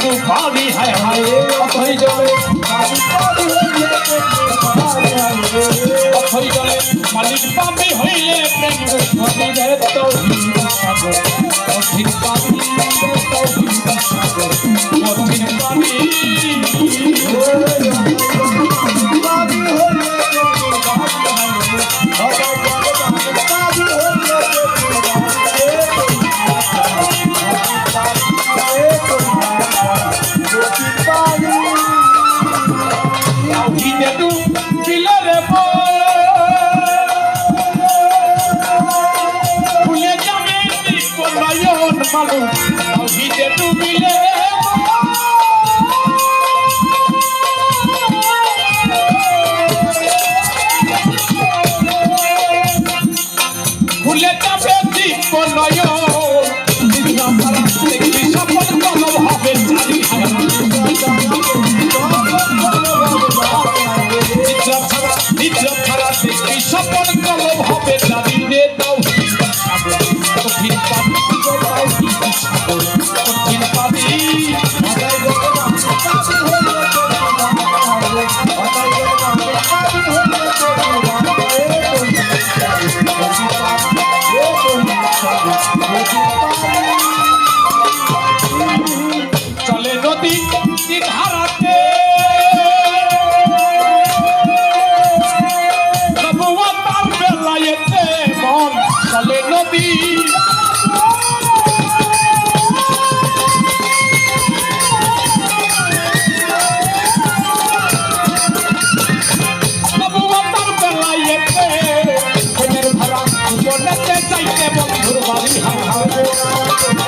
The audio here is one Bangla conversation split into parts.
দু ভাবি, হায় হায় অথই জলে। অথই জলে মালিক পাবি হইলে প্রেম নদীরে তৌহিদ সাগর কঠিন পাবি তৌহিদ সাগর কঠিন পাবি তৌহিদে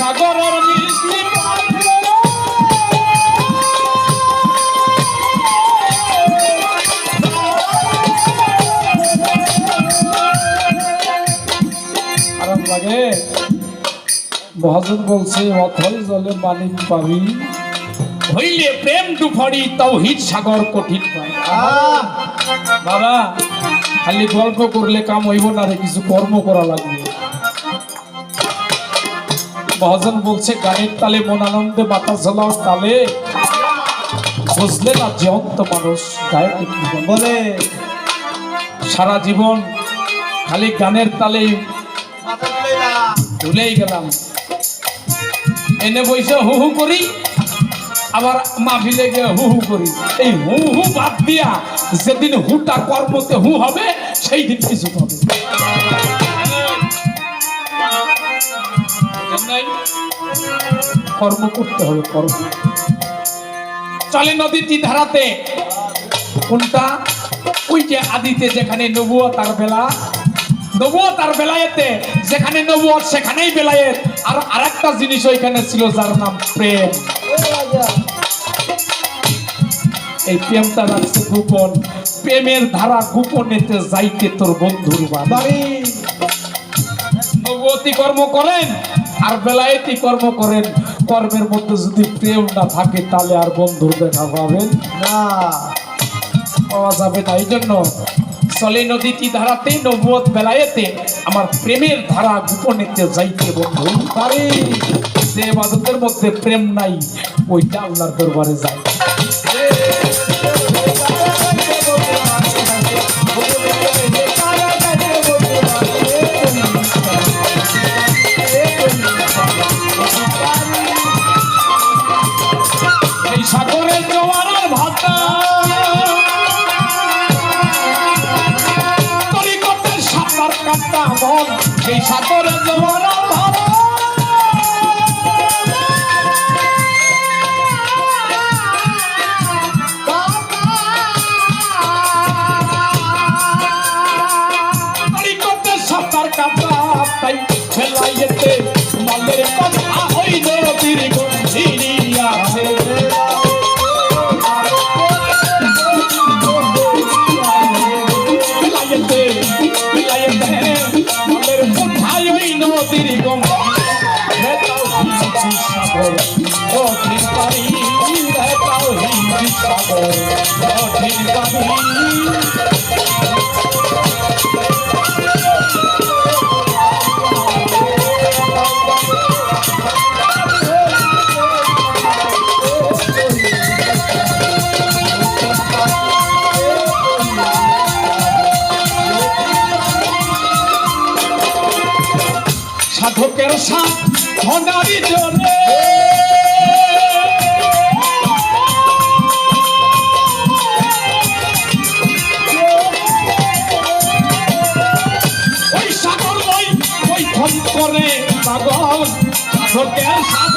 সাগরের মিষ্টি আরাম লাগে মহাজন বলছে অথই জলে মালিক পাবি। হইলে প্রেম দুফড়ি তৌহিদ সাগর কঠিন বাবা খালি গল্প করলে কাম হইব না রে কিছু কর্ম করা লাগবে। মহাজন বলছে গানের তালে মন আনন্দে বাতাস ঝোলাও তালে। বুঝলে না জীবন্ত মানুষ গায়ে বলে। সারা জীবন খালি গানের তালে ভুলেই গেলাম। এনে বইসে হু হু করি আবার মাহফিলে গিয়ে হু হু করি। এই হু হু বাদ দিয়া যেদিন হুটা কর্মতে হু হবে সেই দিন কিছু হবে। নাই? কর্ম করতে হবে কর্ম। চলে নদীটি ধারাতে। কোনটা? ওই যে আদিতে যেখানে নবুয়া তার বেলা নবুয়া তার বেলায়েতে যেখানে নবুয়া সেখানেই বেলায়েত। আর আরেকটা জিনিস ওইখানে ছিল যার নাম প্রেম। এই প্রেমটা রাখছে গোপন। প্রেমের ধারা গোপনেতে যাইতে তোর বন্ধুর বাড়ি। নবতী কর্ম করেন আর বেলায়েতি কর্ম করেন? কর্মের মধ্যে যদি প্রেম না থাকে, তাহলে আর বন্ধুর দেখা পাবেন না। পাওয়া যাবে না এই জন্য চলে নদীটি ধারাতে নবুয়ত বেলায়েতে আমার প্রেমের ধারা গোপনেতে যাইতে বন্ধু। পারি যে বাদতের মধ্যে প্রেম নাই, ওইটা আল্লাহর দরবারে যায় সেই ধনারি জনে ওই সাগর ওই ওই করে সাগর সাধন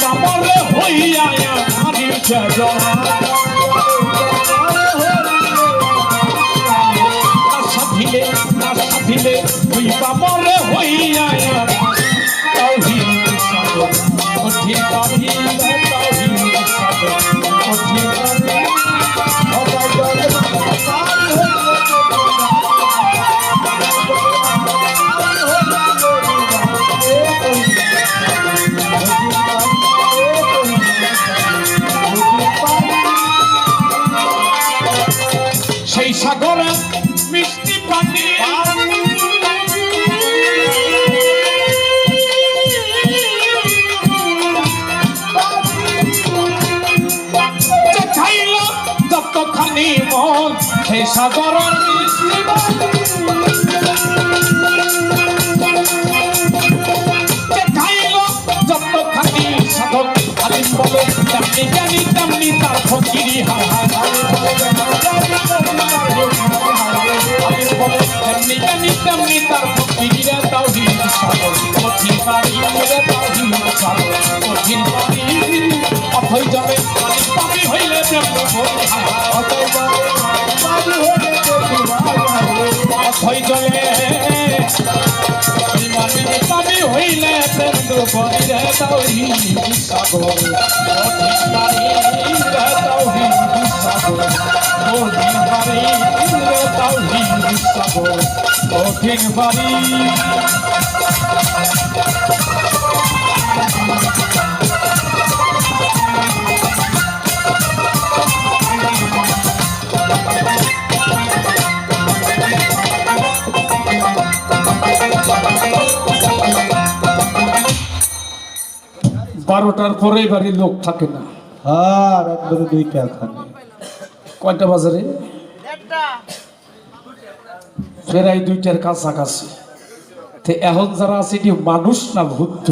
কামড়ে হইয়া হারিয়ে যা আলিম বলে তেমনি জ্ঞানী তেমনি তার ফকিরি হায় আলিম তেমনি অথই যাবে পানি পানি হইলে প্রেম বল হায় হায় অথই যাবে পানি হইলে অথই যাবে মানি পানি হইলে প্রেম বলিরে তাওহীদ সাগর কঠিন পানি রে তাওহীদ সাগর কঠিন পানি রে তাওহীদ সাগর কঠিন পানি বারোটার পরে বাড়ির লোক থাকে না। দুইটা খানে। কয়টা বাজারে প্রায় দুইটার কাছাকাছি। তো এখন যারা আছে কি মানুষ না ভূত?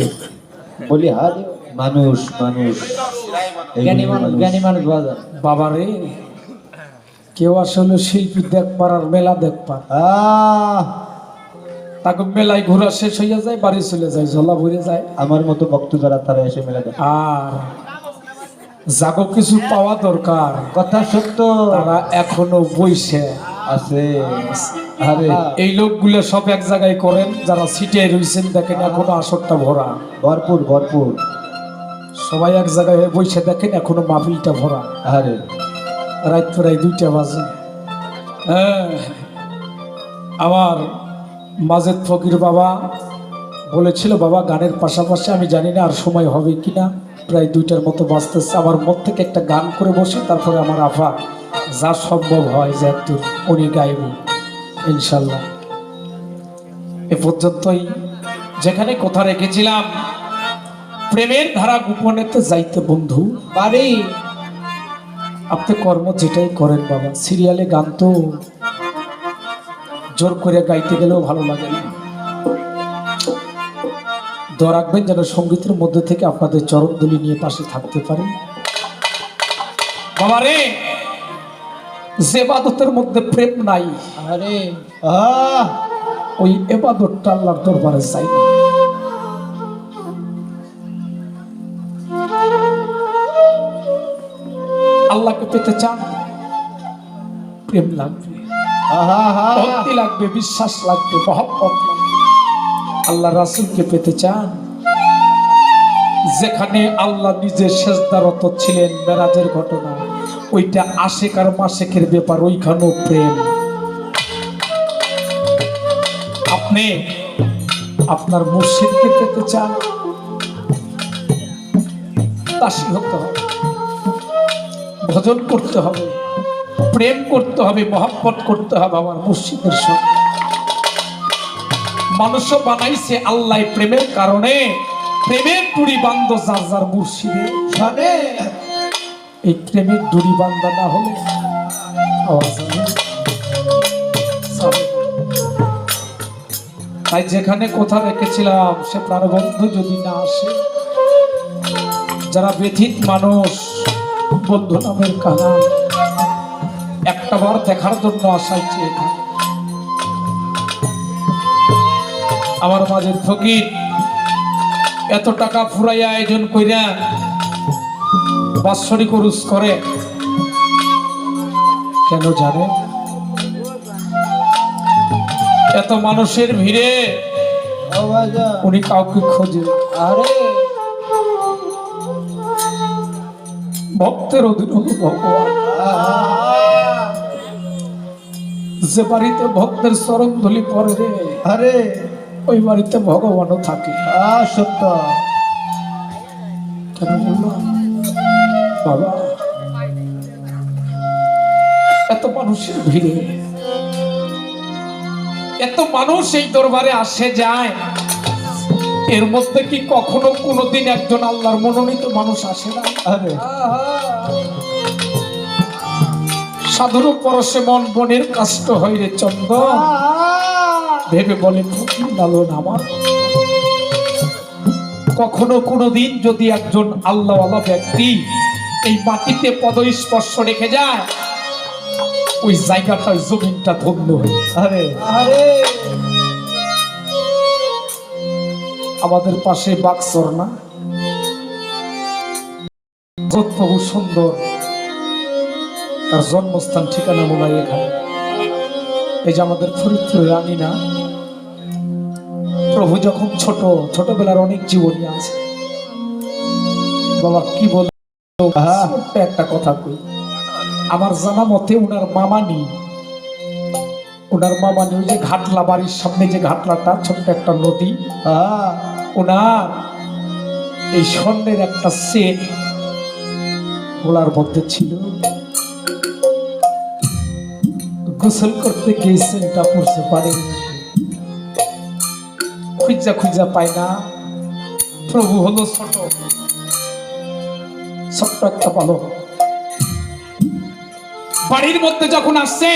বলি হার মানুষ মানুষ। মানুষ জ্ঞানী মানুষ বাজার বাবারে কেউ আসলে শিল্পী দেখবার আর মেলা দেখবার। আহ তাকে মেলায় ঘোরা শেষ হইয়া যায় বাড়ি চলে যায় ঝোলা ভরে যায়। আমার মতো ভক্ত যারা তারা এসে মেলা দেখে আর যাগো কিছু পাওয়া দরকার। কথা সত্য। তারা এখনও বইছে। আছে। আরে এই লোকগুলো সব এক জায়গায় করেন যারা সিটে রয়েছেন দেখেন এখনও আসরটা ভরা। ভরপুর ভরপুর। সবাই এক জায়গায় বসে দেখেন এখনও মাহফিলটা ভরা। আরে। রাত প্রায় দুইটা বাজে। হ্যাঁ। আমার মাজেদ ফকির বাবা বলেছিল বাবা গানের পাশাপাশি আমি জানি না আর সময় হবে কিনা। প্রায় দুইটার মতো বাজতেছে। আমার মন থেকে একটা গান করে বসে তারপরে আমার আফা যা সম্ভব হয় যে একটু উনি গাইব ইনশাল্লাহ। এ পর্যন্তই। যেখানে কথা রেখেছিলাম প্রেমের ধারা গোপনেতে যাইতে বন্ধু। বাড়ি। আপনি কর্ম যেটাই করেন বাবা। সিরিয়ালে গান তো জোর করে গাইতে গেলেও ভালো লাগে না। দোয়া রাখবেন যেন সঙ্গীতের মধ্যে থেকে আপনাদের চরণদুলি নিয়ে পাশে থাকতে পারে। বাবা রে যে বাদতের মধ্যে প্রেম নাই আরে ওই এবাদতটা আল্লাহর দরবারে চাই না। আল্লাহকে পেতে চান প্রেম লাগবে। ভক্তি লাগবে, বিশ্বাস লাগবে, মহব্বত আল্লাহ রাসুলকে পেতে চান। যেখানে আল্লাহ নিজে শেষদারত ছিলেন, মেরাজের ঘটনা, ওইটা আশেক আর মাসেকের ব্যাপার, ওইখানেও প্রেম। আপনি আপনার মুর্শিদকে পেতে চান। দাসী হবে। ভজন করতে হবে। প্রেম করতে হবে মহব্বত করতে হবে আমার মুর্শিদের সঙ্গে মানুষও বানাইছে আল্লাহ প্রেমের কারণে। প্রেমের ডুরি বান্ধ যার যার মুর্শিদে শোনে এই প্রেমের ডুরি বান্ধা না হলে আওয়াজ। তাই যেখানে কোথা রেখেছিলাম সে প্রাণবন্ধু যদি না আসে যারা ব্যথিত মানুষ বন্ধু নামের কানান একটা দেখার জন্য চেয়ে থাকে। আমার মাঝে ফকির এত টাকা ফুরাইয়া আয়োজন কইরা বাৎসরিক উরুস করে। কেন জানে? এত মানুষের ভিড়ে উনি কাউকে খোঁজে আরে! ভক্তের অধীন ভগবান। যে বাড়িতে ভক্তের চরণ ধুলি পরে রে আরে। ওই বাড়িতে ভগবানও থাকে। সত্য। কেন বললাম বাবা এত মানুষের ভিড়ে এত মানুষ এই দরবারে আসে যায় এর মধ্যে কি কখনো কোনোদিন একজন আল্লাহর মনোনীত মানুষ আসে না? আরে। সাধুর পরশে মন বনের কাষ্ট হয় রে চন্দন ভেবে বলে লালন আমার। কখনো কোনোদিন যদি একজন আল্লাহওয়ালা ব্যক্তি এই মাটিতে পদস্পর্শ রেখে যায়, ওই জায়গাটা জমিনটা ধন্য হয়ে আরে আরে। আমাদের পাশে বাক্সর না? সুন্দর তার জন্মস্থান ঠিকানা মনে হয় এখানে। এই যে আমাদের ফরিদপুরে রানী না প্রভু যখন ছোট ছোটবেলার অনেক জীবনী আছে। বাবা কি বল একটা কথা কই। আমার জানা মতে উনার মামা নেই ওনার মামা নেই ওই যে ঘাটলা বাড়ির সামনে যে ঘাটলাটা ছোট্ট একটা নদী। ওনার এই স্বর্ণের একটা সেট গোলার মধ্যে ছিল। গোসল করতে গিয়েছে এটা পড়ছে মধ্যে। খুঁজা খুঁজা পায় না। প্রভু হলো ছোট। ছোট্ট একটা বালক। বাড়ির মধ্যে যখন আসছে,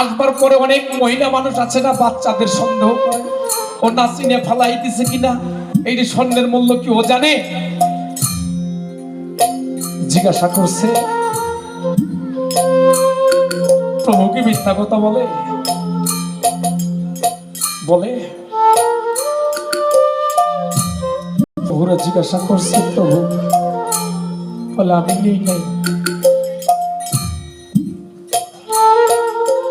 আসবার পরে অনেক মহিলা মানুষ আছে না, বাচ্চাদের সন্দেহ করে। ও নাসিনে ফালাই দিছে কিনা? এই স্বর্ণের মূল্য কি ও জানে? জিজ্ঞাসা করছে প্রভু কি মিথ্যা কথা বলে? বলে। প্রভুরা জিজ্ঞাসা করছে, প্রভু, বলে, আমি নেই, নাই।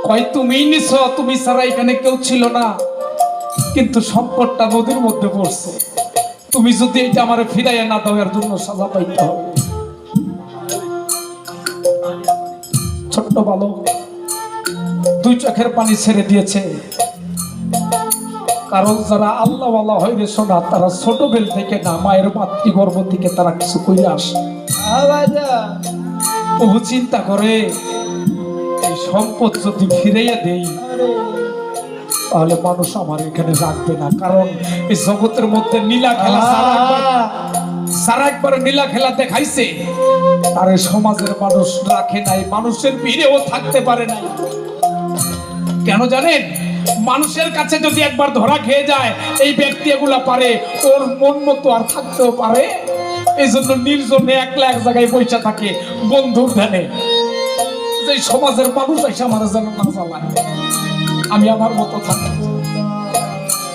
কয় তুমিই নিছ, তুমি ছাড়া এখানে কেউ ছিল না। কিন্তু সম্পদটা নদীর মধ্যে পড়ছে। তুমি যদি এটা আমার ফিরাইয়া না দাও, এর জন্য সাজা পাইতে হবে। ছোট্ট বালক দুই চোখের পানি ছেড়ে দিয়েছে। কারণ যারা আল্লাহ আল্লাহ হয় রে শোনা তারা ছোট বেল থেকে না মায়ের মাতৃগর্ভ থেকে তারা কিছু করে আসে। বহু চিন্তা করে এই সম্পদ যদি ফিরাইয়া দেই তাহলে মানুষ আমার এখানে রাখবে না। কারণ এই জগতের মধ্যে নীলা খেলা সারা একবার নীলা খেলা দেখাইছে। তার সমাজের মানুষ রাখে নাই মানুষের ভিড়েও থাকতে পারে নাই। কেন জানেন? মানুষের কাছে যদি একবার ধরা খেয়ে যায়, এই ব্যক্তি এগুলা পারে। ওর মন মতো আর থাকতেও পারে। এই জন্য নির্জনে এক জায়গায় পয়সা থাকে বন্ধুর ধ্যানে। যে সমাজের মানুষ এসে আমার যেন না জ্বালায়। আমি আমার মতো থাকি।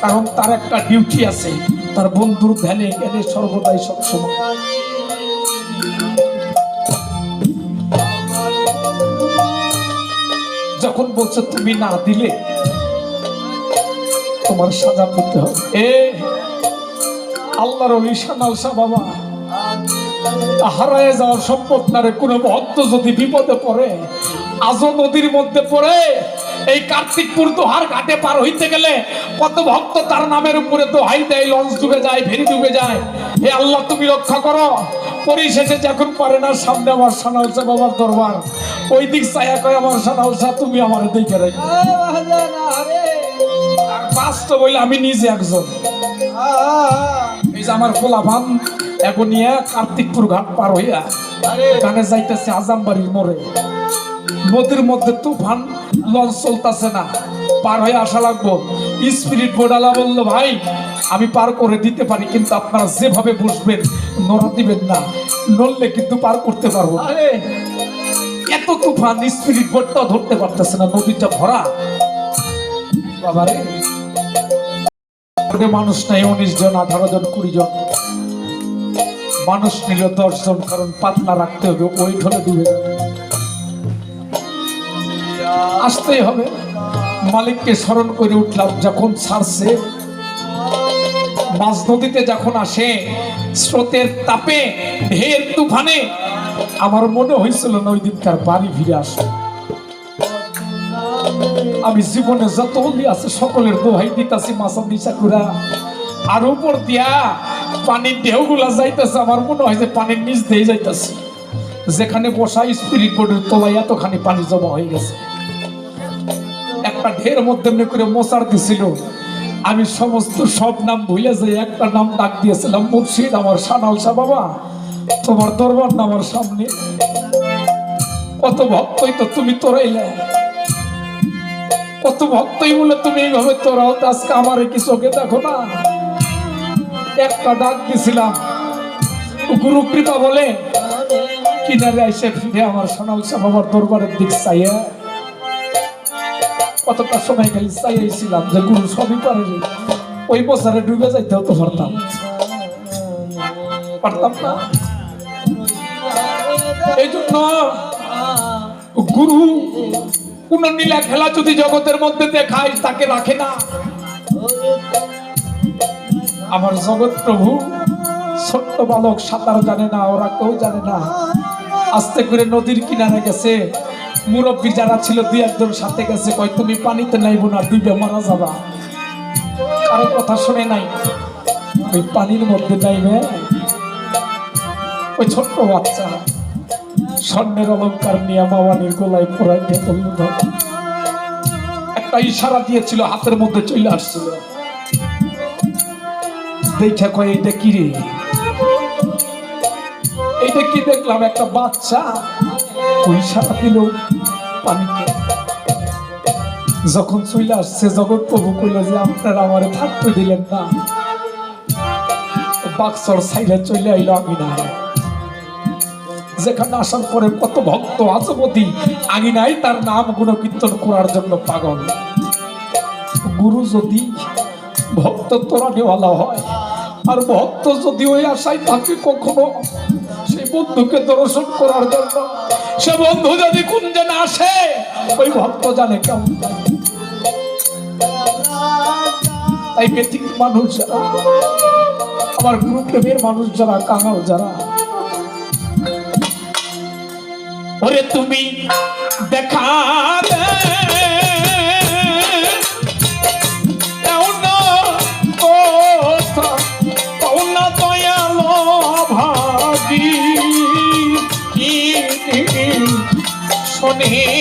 কারণ তার একটা ডিউটি আছে। তার বন্ধুর ধ্যানে জ্ঞানে সর্বদাই সবসময়। বলছো, তুমি না দিলে তোমার সাজা পেতে হবে। এ, আল্লাহর বাবা, হারায় যাওয়ার সম্পদ নারে কোনো ভক্ত যদি বিপদে পড়ে, আজও নদীর মধ্যে পড়ে, এই কার্তিকপুর দোহার ঘাটে পার হইতে গেলে কত ভক্ত তার নামের উপরে দোহাই দেয়, লঞ্চ ডুবে যায় ফেরি ডুবে যায়। হে আল্লাহ, তুমি রক্ষা করো। পরিশেষে যখন পারে না সামনে আমার সানাউসা বাবার দরবার। ওই দিক চায়া কয় আমার সানাউসা তুমি আমার রাখি। আরে বাস্তব বলে আমি নিজে একজন। এই যে আমার পোলাভান এখন নিয়ে কার্তিকপুর ঘাট পার হইয়া এখানে যাইতেছে আজামবাড়ির মোড়ে। নদীর মধ্যে তুফান লঞ্চ চলতেছে না। পার হয়ে আসা লাগবো। স্পিরিট বোর্ডালা বলল ভাই আমি পার করে দিতে পারি, কিন্তু আপনারা যেভাবে বসবেন নড়া দিবেন না। নড়লে কিন্তু পার করতে পারব। এত তুফান স্পিরিট বোর্ডটাও ধরতে পারতেছে না, নদীটা ভরা। বাবারে। মানুষ নাই, উনিশ জন, আঠারো জন, কুড়ি জন। মানুষ নিল দশ জন, কারণ পাতলা রাখতে হবে, ওই ধরে ডুবে আসতেই হবে। মালিককে স্মরণ করে উঠলাম, যখন ছাড়ছে মাঝ নদীতে যখন আসে, স্রোতের তাপে ঢের তুফানে, আমার মনে হয়েছিল না ওই দিনকার বাড়ি ফিরে আসে আমি জীবনে যত অলি আছে, সকলের দোহাই দিতাছি মাসা দিশা কুরা আর উপর দিয়া পানির ঢেউগুলা যাইতেছে, আমার মনে হয় যে পানির নিচ দিয়ে যাইতেছে। যেখানে বসা স্পিরিট বোর্ডের তলায় এতখানি পানি জমা হয়ে গেছে। একটা ঢের মধ্যে করে মশার দিছিল। আমি সমস্ত সব নাম ভুলে যাই, একটা নাম ডাক দিয়েছিলাম, মুর্শিদ, আমার সানালসা বাবা। তোমার দরবার না আমার সামনে। কত ভক্তই তো তুমি তোরাইলে। কত ভক্তই বলে তুমি এইভাবে তোরাও আজকে আমার কি চোখে দেখো না? একটা ডাক দিছিলাম গুরু কৃপা বলে, কিনারে এসে ফিরে আমার সোনালসা বাবার দরবারের দিক চাইয়া। কতটা সময় খালি চাইয়াছিলাম যে গুরু সবই পারে ওই বছরে ডুবে যাইতেও তো পারতাম। পারতাম না। এই জন্য গুরু, কোন নীলা খেলা যদি জগতের মধ্যে দেখায়, তাকে রাখে না। আমার জগৎ প্রভু, ছোট্ট বালক সাঁতার জানে না, ওরা কেউ জানে না। আস্তে করে নদীর কিনারে গেছে। মুরব্বী যারা ছিল, দুই একজন সাথে গেছে, কয়, তুমি পানিতে নাইবো না ডুবে মারা যাবা। কারও কথা শুনে নাই। ওই পানির মধ্যে নাইবে। ওই ছোট্ট বাচ্চা, স্বর্ণের অলঙ্কার নিয়ে মামানির গোলায় পড়াইতে বলল, একটা ইশারা দিয়েছিল, হাতের মধ্যে চলে আসছিল। দেখা কয়, এইটা কি রে? এইটা কি দেখলাম? একটা বাচ্চা, ওই ইশারা দিল পানিতে। যখন চলে আসছে জগৎ প্রভু কইল যে আপনারা আমারে থাকতে দিলেন না বাক্সর সাইলে চলে আইলো আমি না যেখানে আসার পরে কত ভক্ত আজবতী আঙিনাই তার নাম গুণ কীর্তন করার জন্য পাগল। গুরু যদি ভক্ত তোরা নেওয়ালা হয়, আর ভক্ত যদি ওই আশায় থাকে কখনো, সেই বন্ধুকে দর্শন করার জন্য সে বন্ধু যদি কোন যেন আসে, ওই ভক্ত জানে কেমন তাই বেঠিক মানুষ যারা, আমার গুরু প্রেমের মানুষ যারা, কাঙাল যারা। ওরে তুমি দেখা ভাবি শোনে রে